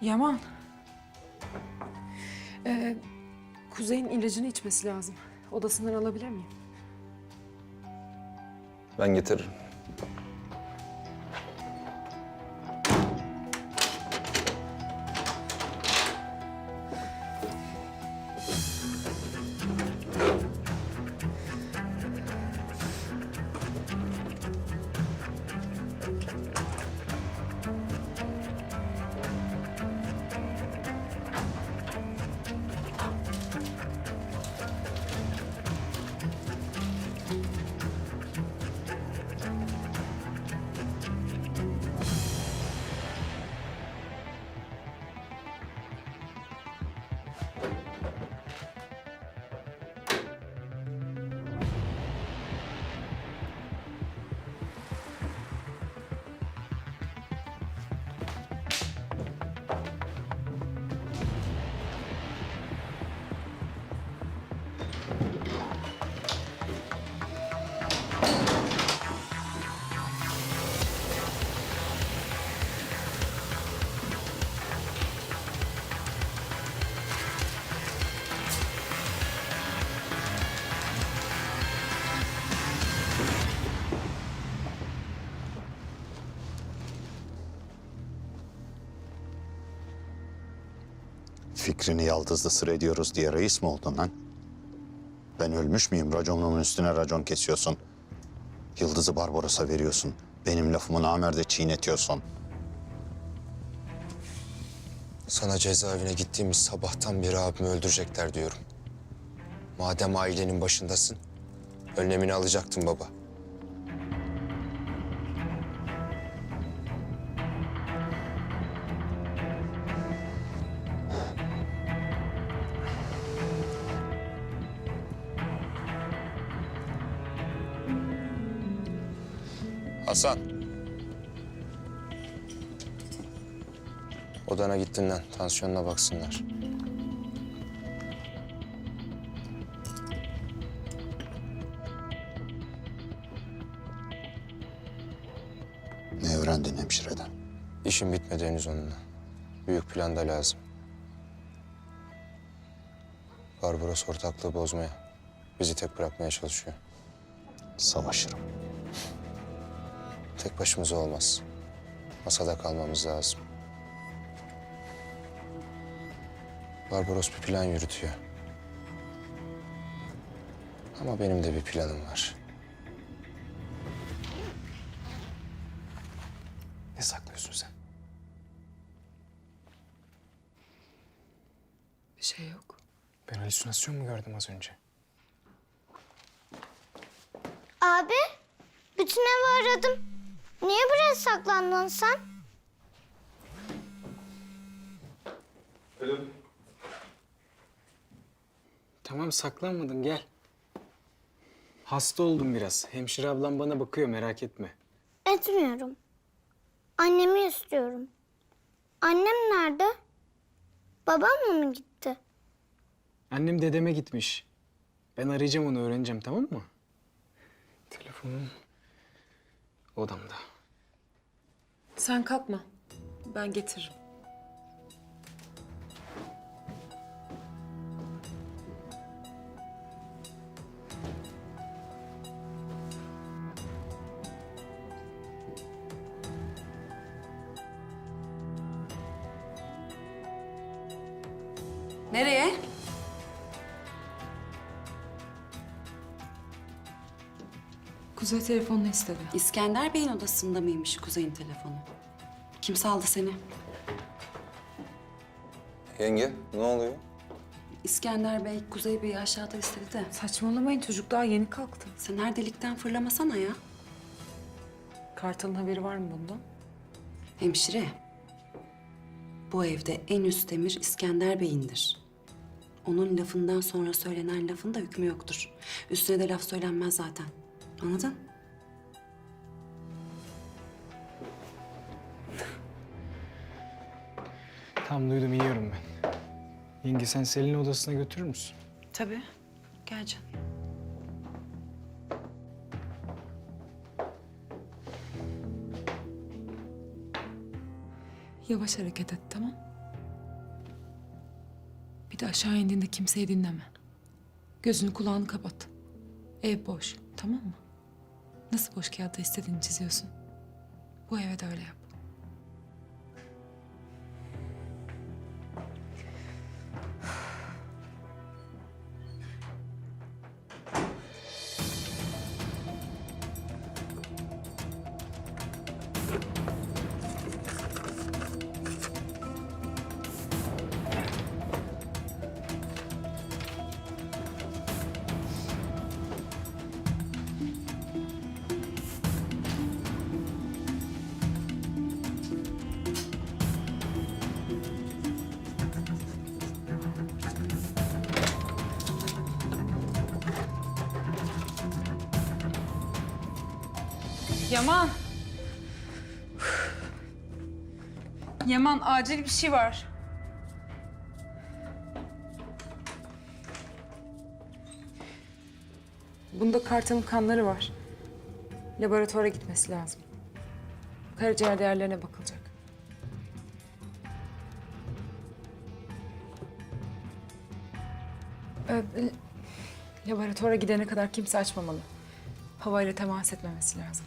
Yaman. Ee, Kuzey'in ilacını içmesi lazım. Odasından alabilir miyim? Ben getiririm. Fikrini yaldızlı sır ediyoruz diye reis mi oldun lan? Ben ölmüş müyüm? Raconumun üstüne racon kesiyorsun. Yıldız'ı Barbaros'a veriyorsun. Benim lafımı namerde çiğnetiyorsun. Sana cezaevine gittiğimiz sabahtan beri abimi öldürecekler diyorum. Madem ailenin başındasın, önlemini alacaktın baba. Hasan. Odana gittin lan. Tansiyonuna baksınlar. Ne öğrendin hemşireden? İşim bitmedi henüz onunla. Büyük plan da lazım. Barbaros ortaklığı bozmaya, bizi tek bırakmaya çalışıyor. Savaşırım. Tek başımıza olmaz. Masada kalmamız lazım. Barbaros bir plan yürütüyor. Ama benim de bir planım var. Ne saklıyorsun sen? Bir şey yok. Ben halüsinasyon mu gördüm az önce? Abi, bütün evi aradım. Niye buraya saklandın sen? Tamam saklanmadım gel. Hasta oldum biraz. Hemşire ablam bana bakıyor merak etme. Etmiyorum. Annemi istiyorum. Annem nerede? Babam mı gitti? Annem dedeme gitmiş. Ben arayacağım onu öğreneceğim tamam mı? Telefonum odamda. Sen kalkma. Ben getiririm. Nereye? Kuzey telefonunu istedi. İskender Bey'in odasında mıymış Kuzey'in telefonu? Kim saldı seni? Yenge, ne oluyor? İskender Bey, Kuzey Bey'i aşağıda istedi de. Saçmalamayın çocuk daha yeni kalktı. Sen her delikten fırlamasana ya. Kartal'ın haberi var mı bundan? Hemşire. Bu evde en üst emir İskender Bey'indir. Onun lafından sonra söylenen lafın da hükmü yoktur. Üstüne de laf söylenmez zaten. Anladın? Tamam duydum yiyorum ben. Yenge sen Selin'i odasına götürür müsün? Tabii. Gel canım. Yavaş hareket et tamam? Bir de aşağı indiğinde kimseyi dinleme. Gözünü kulağını kapat. Ev boş, tamam mı? Nasıl boş kağıtta istediğini çiziyorsun? Bu eve de öyle yap. Yaman. Yaman acil bir şey var. Bunda Kartal'ın kanları var. Laboratuvara gitmesi lazım. Karaciğer değerlerine bakılacak. Ee, laboratuvara gidene kadar kimse açmamalı. Havayla temas etmemesi lazım.